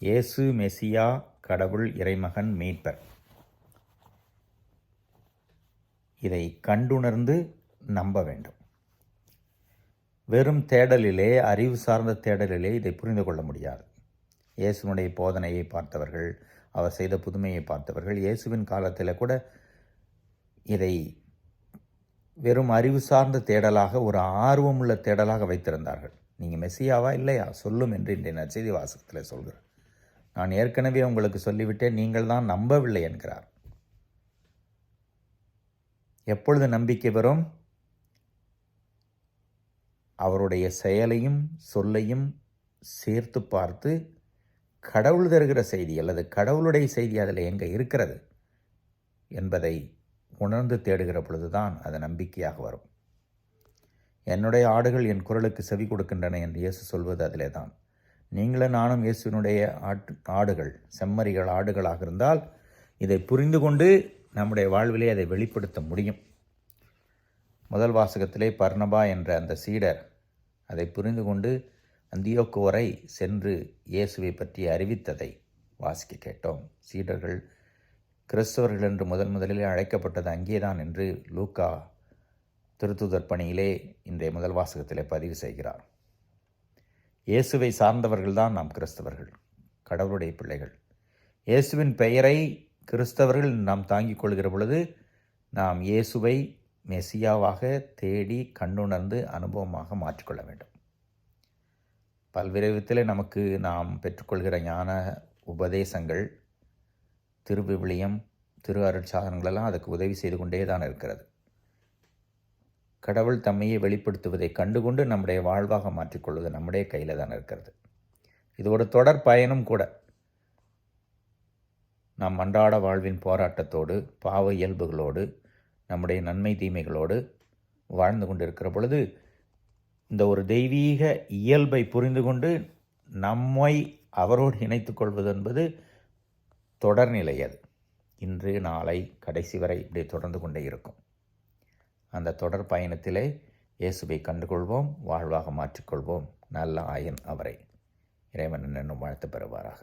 இயேசு மெசியா கடவுள் இறைமகன் மீட்பர். இதை கண்டுணர்ந்து நம்ப வேண்டும். வெறும் தேடலிலே அறிவு சார்ந்த தேடலிலே இதை புரிந்து கொள்ள முடியாது. இயேசுனுடைய போதனையை பார்த்தவர்கள் அவர் செய்த புதுமையை பார்த்தவர்கள் இயேசுவின் காலத்தில் கூட இதை வெறும் அறிவு சார்ந்த தேடலாக ஒரு ஆர்வமுள்ள தேடலாக வைத்திருந்தார்கள். நீங்கள் மெஸ்ஸியாவா இல்லையா? சொல்லும் என்று இன்றைய நற்செய்தி வாசகத்தில் சொல்கிறார் நான் ஏற்கனவே உங்களுக்கு சொல்லிவிட்டேன் நீங்கள் தான் நம்பவில்லை என்கிறார். எப்பொழுது நம்பிக்கை வரும்? அவருடைய செயலையும் சொல்லையும் சேர்த்து பார்த்து கடவுள் தருகிற செய்தி அல்லது கடவுளுடைய செய்தி அதில் எங்கே இருக்கிறது என்பதை உணர்ந்து தேடுகிற பொழுதுதான் அது நம்பிக்கையாக வரும். என்னுடைய ஆடுகள் என் குரலுக்கு செவி கொடுக்கின்றன என்று இயேசு சொல்வது அதிலே தான் நீங்களும் நானும் இயேசுவினுடைய ஆட்டு ஆடுகள் செம்மறிகள் ஆடுகளாக இருந்தால் இதை புரிந்து கொண்டு நம்முடைய வாழ்விலே அதை வெளிப்படுத்த முடியும். முதல் வாசகத்திலே பர்ணபா என்ற அந்த சீடர் அதை புரிந்து கொண்டு அந்தியோக்கு வரை சென்று இயேசுவை பற்றி அறிவித்ததை வாசிக்க கேட்டோம். சீடர்கள் கிறிஸ்தவர்கள் என்று முதன் முதலில் அழைக்கப்பட்டது அங்கேதான் என்று லூக்கா திருத்துதர் பணியிலே இன்றைய முதல் வாசகத்திலே பதிவு செய்கிறார். இயேசுவை சார்ந்தவர்கள்தான் நாம் கிறிஸ்தவர்கள் கடவுளுடைய பிள்ளைகள். இயேசுவின் பெயரை கிறிஸ்தவர்கள் நாம் தாங்கிக் கொள்கிற பொழுது நாம் இயேசுவை மெசியாவாக தேடி கண்ணுணர்ந்து அனுபவமாக மாற்றிக்கொள்ள வேண்டும். பல்வேறு விதத்தில் நமக்கு நாம் பெற்றுக்கொள்கிற ஞான உபதேசங்கள் திருவிவிலியம் திரு அருட்சாதனங்களெல்லாம் அதுக்கு உதவி செய்து கொண்டே தான் இருக்கிறது. கடவுள் தம்மையை வெளிப்படுத்துவதை கண்டுகொண்டு நம்முடைய வாழ்வாக மாற்றிக்கொள்வது நம்முடைய கையில் தான் இருக்கிறது. இது ஒரு தொடர் பயணம் கூட. நாம் அன்றாட வாழ்வின் போராட்டத்தோடு பாவ இயல்புகளோடு நம்முடைய நன்மை தீமைகளோடு வாழ்ந்து கொண்டிருக்கிற பொழுது இந்த ஒரு தெய்வீக இயல்பை புரிந்து கொண்டு நம்மை அவரோடு இணைத்து கொள்வது என்பது தொடர்நிலை அது. இன்று நாளை கடைசி வரை இப்படி தொடர்ந்து கொண்டே இருக்கும். அந்த தொடர் பயணத்திலே இயேசுவை கண்டுகொள்வோம் வாழ்வாக மாற்றிக்கொள்வோம். நல்ல ஆயன் அவரை. இறைவன் என்னும் வாழ்த்து பெறுவாராக.